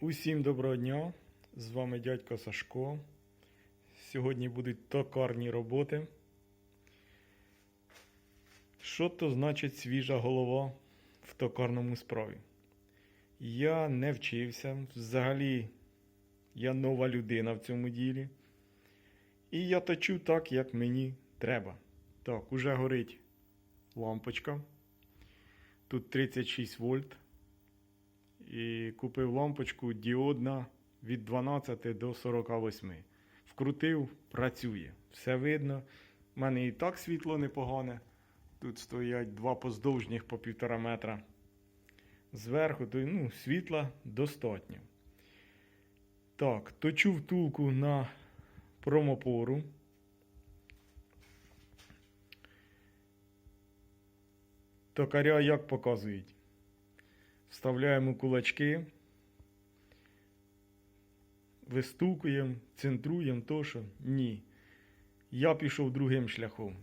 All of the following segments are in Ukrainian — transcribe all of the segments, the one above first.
Усім доброго дня! З вами дядько Сашко. Сьогодні будуть токарні роботи. Що то значить свіжа голова в токарному справі? Я не вчився. Взагалі, я нова людина в цьому ділі. І я точу так, як мені треба. Так, уже горить лампочка. Тут 36 вольт і купив лампочку діодна від 12 до 48. Вкрутив, працює. Все видно. У мене і так світло непогане. Тут стоять два поздовжніх по півтора метра. Зверху, то ну, світла достатньо. Так, точу втулку на промопору. Токаря як показують? Вставляємо кулачки, вистукуємо, центруємо то, що ні. Я пішов другим шляхом.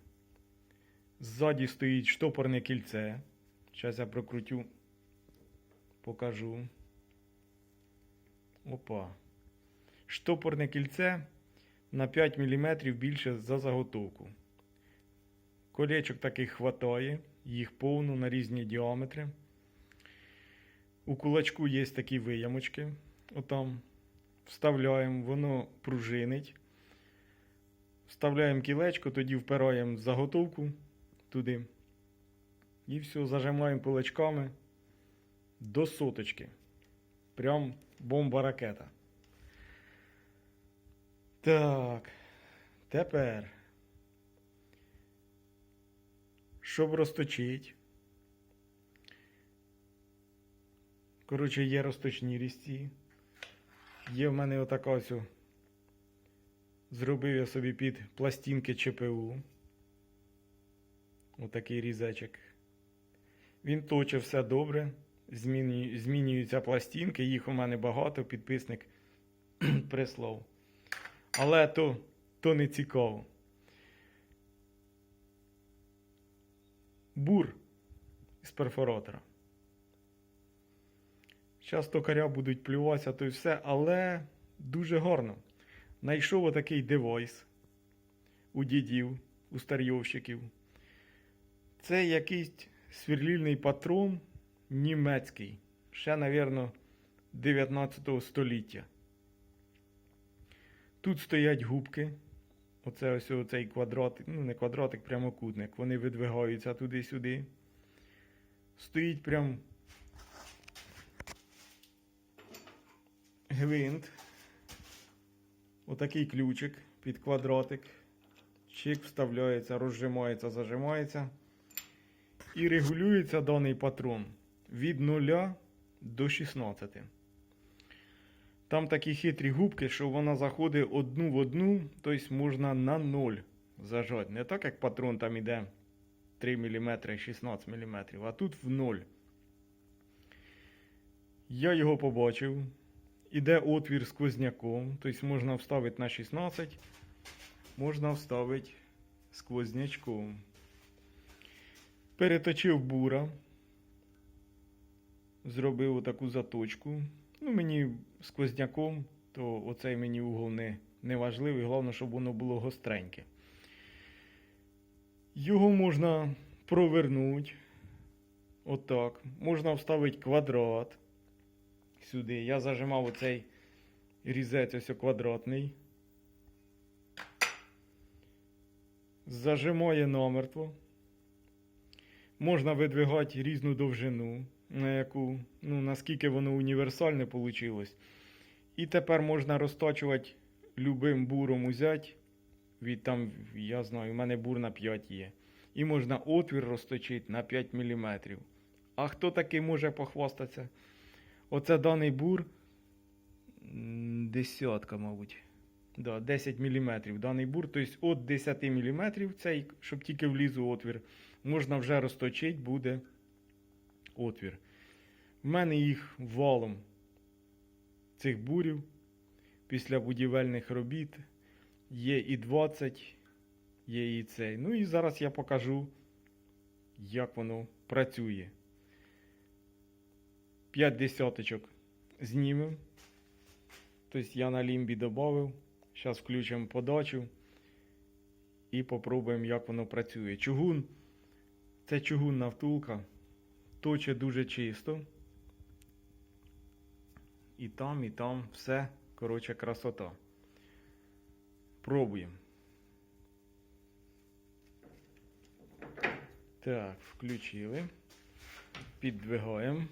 Ззаді стоїть штопорне кільце. Зараз я прокрутю, покажу. Опа. Штопорне кільце на 5 мм більше за заготовку. Колечок таких хватає, їх повно на різні діаметри. У кулачку є такі виямочки. Отам. Вставляємо, воно пружинить. Вставляємо кілечко, тоді впираємо заготовку туди. І все, зажимаємо кулачками до соточки. Прям бомба ракета. Так. Тепер. Щоб розточити. Коротше, є розточні різці. Є в мене отака ось. Зробив я собі під пластинки ЧПУ. Отакий різачок. Він точить все добре. Змінюються пластинки, їх у мене багато, підписник прислав. Але то, то не цікаво. Бур з перфоратора. Зараз токаря будуть плюватися, то й все, але дуже гарно. Найшов отакий девайс у дідів, у старйовщиків. Це якийсь свірлільний патрон німецький, ще, напевно, 19 століття. Тут стоять губки. Оце ось оцей квадратик, ну не квадратик, прямокутник. Вони видвигаються туди-сюди. Стоїть прям гвинт. Отакий ключик під квадратик. Чик вставляється, розжимається, зажимається. І регулюється даний патрон від 0 до 16. Там такі хитрі губки, що вона заходить одну в одну, тобто можна на 0 зажати. Не так, як патрон там іде 3 мм і 16 мм, а тут в 0. Я його побачив. Іде отвір сквозняком, тобто можна вставити на 16, можна вставити сквознячком. Переточив бура, зробив таку заточку. Ну, мені сквозняком, то оцей мені угол не, не важливий, головне, щоб воно було гостреньке. Його можна провернути. Отак. Можна вставити квадрат сюди. Я зажимав оцей різець ось квадратний. Зажимає намертво. Можна видвигати різну довжину, на яку, ну, наскільки воно універсальне вийшло. І тепер можна розточувати любим буром узяти. Від там, я знаю, у мене бур на 5 є. І можна отвір розточити на 5 мм. А хто такий може похвастатися? Оце даний бур. Десятка, мабуть. Да, 10 мм. Даний бур, тобто від 10 мм, цей, щоб тільки вліз у отвір, можна вже розточити, буде отвір. В мене їх валом цих бурів після будівельних робіт. Є і 20, є і цей. Ну і зараз я покажу, як воно працює. 5 десяточок знімемо Тобто я на лімбі додав. Зараз включимо подачу і попробуємо, як воно працює. Чугун. Це чугунна втулка. Точе дуже чисто. І там, і там все, коротше, красота. Пробуємо. Так, включили. Піддвигаємо.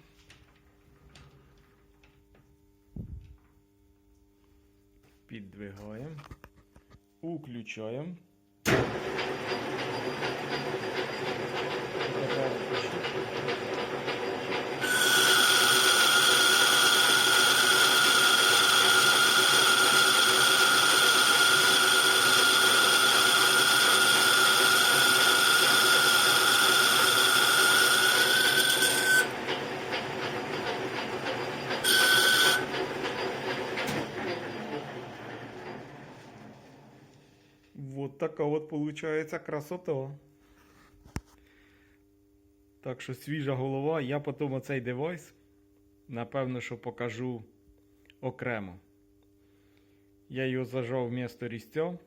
Піддвигаємо. Уключаємо. Тепер Вот така от получається красота. Так що свіжа голова. Я потім оцей девайс, напевно, що покажу окремо. Я його зажав вмісто різця.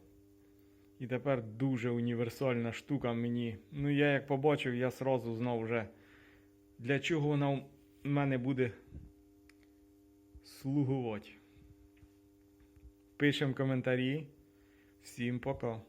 І тепер дуже універсальна штука мені. Ну, я як побачив, я сразу знав вже, для чого вона у мене буде слугувати. Пишемо коментарі. Всім пока.